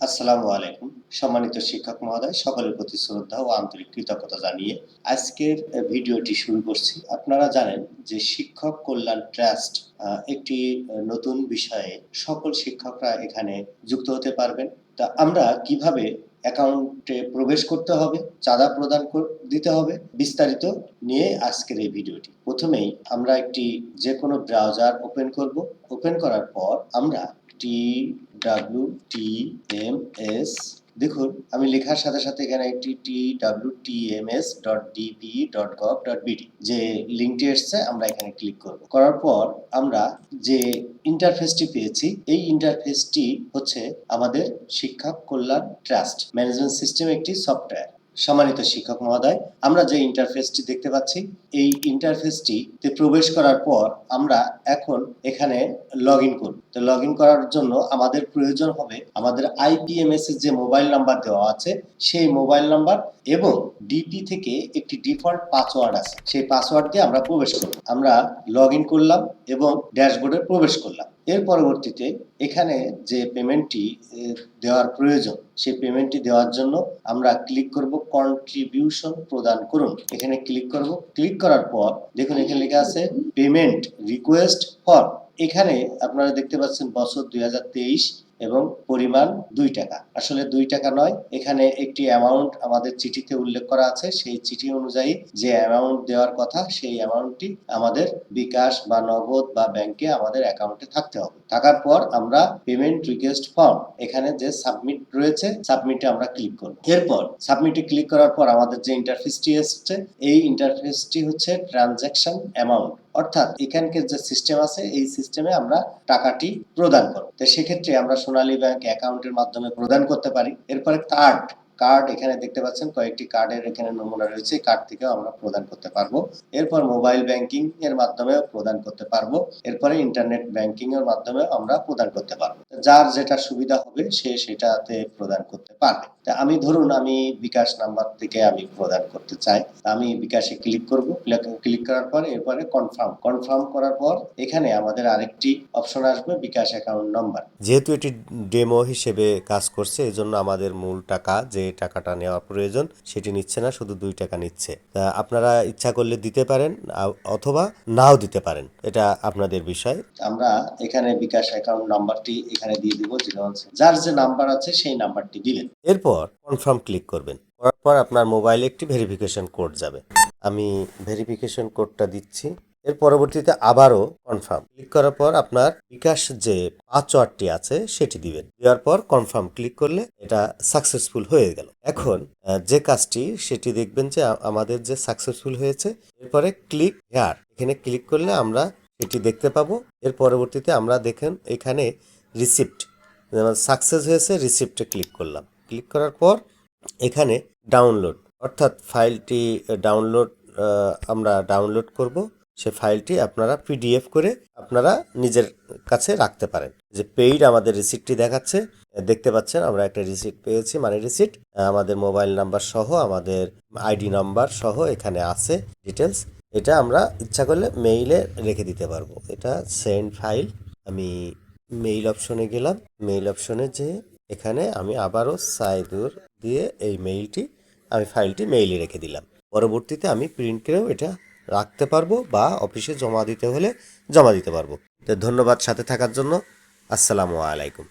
আসসালামু আলাইকুম। সম্মানিত শিক্ষক মহোদয়, সকলের প্রতি শ্রদ্ধা ও আন্তরিক কৃতজ্ঞতা জানিয়ে আজকের ভিডিওটি শুরু করছি। আপনারা জানেন যে শিক্ষক কল্যাণ ট্রাস্ট একটি নতুন বিষয়ে সকল শিক্ষকরা এখানে যুক্ত হতে পারবেন। তা আমরা কীভাবে অ্যাকাউন্টে প্রবেশ করতে হবে, চাঁদা প্রদান দিতে হবে, বিস্তারিত নিয়ে আজকের এই ভিডিওটি। প্রথমেই আমরা একটি যে কোনো ব্রাউজার ওপেন করব। ওপেন করার পর আমরা T W T M S দেখুন, আমি লেখার সাথে সাথে এখানে একটি T W T M S dot DP dot gov dot BD যে লিঙ্কটি এসছে, আমরা এখানে ক্লিক করব। করার পর আমরা যে ইন্টারফেসটি পেয়েছি, এই ইন্টারফেসটি হচ্ছে আমাদের শিক্ষা কল্যাণ ট্রাস্ট ম্যানেজমেন্ট সিস্টেম একটি সফটওয়্যার সম্মানিত শিক্ষক মহোদয়, আমরা যে ইন্টারফেসটি দেখতে পাচ্ছি, এই ইন্টারফেসটিতে প্রবেশ করার পর আমরা এখন এখানে লগ ইন করব। তো লগ ইন করার জন্য আমাদের প্রয়োজন হবে আমাদের আইপিএমএস এর যে মোবাইল নাম্বার দেওয়া আছে, সেই মোবাইল নাম্বার এবং ডিপি থেকে একটি ডিফল্ট পাসওয়ার্ড আছে। সেই পাসওয়ার্ড দিয়ে আমরা প্রবেশ করব আমরা লগ করলাম এবং ড্যাশবোর্ডে প্রবেশ করলাম। এর পরবর্তীতে এখানে যে পেমেন্টটি দেওয়ার প্রয়োজন, সেই পেমেন্টটি দেওয়ার জন্য আমরা ক্লিক করব কন্ট্রিবিউশন প্রদান করুন। এখানে ক্লিক করব। ক্লিক করার পর দেখুন এখানে লেখা আছে পেমেন্ট রিকোয়েস্ট ফর এখানে আপনারা দেখতে পাচ্ছেন বছর দুই হাজার তেইশ এবং পরিমাণ দুই টাকা। আসলে দুই টাকা নয়, এখানে একটি অ্যামাউন্ট আমাদের চিঠিতে উল্লেখ করা আছে। সেই চিঠি অনুযায়ী যে অ্যামাউন্ট দেওয়ার কথা, সেই অ্যামাউন্টটি আমাদের বিকাশ বা নগদ বা ব্যাংকে আমাদের অ্যাকাউন্টে থাকতে হবে। থাকার পর আমরা পেমেন্ট রিকোয়েস্ট ফর্ম এখানে যে সাবমিট রয়েছে সাবমিটে আমরা ক্লিক করব। এরপর সাবমিটে ক্লিক করার পর আমাদের যে ইন্টারফেসটি এসছে, এই ইন্টারফেসটি হচ্ছে ট্রানজ্যাকশন অ্যামাউন্ট অর্থাৎ এখানকার যে সিস্টেম আছে, এই সিস্টেমে আমরা টাকাটি প্রদান করব। তো সেক্ষেত্রে আমরা সোনালী ব্যাংক অ্যাকাউন্টের মাধ্যমে প্রদান করতে পারি। এরপরে কার্ড কার্ড এখানে দেখতে পাচ্ছেন, কয়েকটি কার্ডের এখানে নমুনা রয়েছে কার্ড থেকেও আমরা প্রদান করতে পারব। এরপর মোবাইল ব্যাংকিং এর মাধ্যমেও প্রদান করতে পারব, এরপরে ইন্টারনেট ব্যাংকিং এর মাধ্যমে আমরা প্রদান করতে পারব। যার যেটা সুবিধা হবে, সে সেটাতে প্রদান করতে পারবে। আমি ধরুন, আমি বিকাশ নাম্বার থেকে আমি প্রদান করতে চাই। আমি বিকাশে ক্লিক করব ক্লিক করার পর এরপরে কনফার্ম কনফার্ম করার পর এখানে আমাদের আরেকটি অপশন আসবে, বিকাশ অ্যাকাউন্ট নাম্বার যেহেতু এটি ডেমো হিসেবে কাজ করছে এই জন্য আমাদের মূল টাকা যে টাকাটা নেওয়া প্রয়োজন সেটি নিচ্ছে না শুধু দুই টাকা নিচ্ছে। তা আপনারা ইচ্ছা করলে দিতে পারেন অথবা নাও দিতে পারেন। এটা আপনাদের বিষয়। আমরা এখানে বিকাশ অ্যাকাউন্ট নাম্বারটি এখানে দিয়ে দিব যার যে নাম্বার আছে সেই নাম্বারটি দিবেন এরপর কনফার্ম ক্লিক করবেন। করার পর আপনার মোবাইলে একটি ভেরিফিকেশন কোড যাবে। আমি ভেরিফিকেশন কোডটা দিচ্ছি। এর পরবর্তীতে আবারও কনফার্ম ক্লিক করার পর আপনার বিকাশ যে পাসওয়ার্ডটি আছে, সেটি দিবেন। দেওয়ার পর কনফার্ম ক্লিক করলে এটা সাকসেসফুল হয়ে গেল। এখন যে কাজটি, সেটি দেখবেন যে আমাদের যে সাকসেসফুল হয়েছে, এরপরে ক্লিক হেয়ার এখানে ক্লিক করলে আমরা এটি দেখতে পাবো। এর পরবর্তীতে আমরা দেখেন এখানে রিসিপ্ট যেমন সাকসেস হয়েছে রিসিপ্টে ক্লিক করলাম। ক্লিক করার পর এখানে ডাউনলোড অর্থাৎ ফাইলটি ডাউনলোড আমরা ডাউনলোড করব। সে ফাইলটি আপনারা পিডিএফ করে আপনারা নিজের কাছে রাখতে পারেন। যে পেইড আমাদের রিসিপ্টটি দেখাচ্ছে, দেখতে পাচ্ছেন আমরা একটা রিসিপ্ট পেয়েছি মানে রিসিপ্ট, আমাদের মোবাইল নাম্বার সহ, আমাদের আইডি নাম্বার সহ এখানে আছে ডিটেলস এটা আমরা ইচ্ছা করলে মেইলে রেখে দিতে পারব। এটা সেন্ড ফাইল। আমি মেইল অপশনে গেলাম। মেইল অপশনে যে এখানে আমি আবারও সাইদুর দিয়ে এই মেইলটি, আমি ফাইলটি মেইলে রেখে দিলাম। পরবর্তীতে আমি প্রিন্ট করেও এটা রাখতে পারব বা অফিসে জমা দিতে হলে জমা দিতে পারব। তো ধন্যবাদ সাথে থাকার জন্য। আসসালামু আলাইকুম।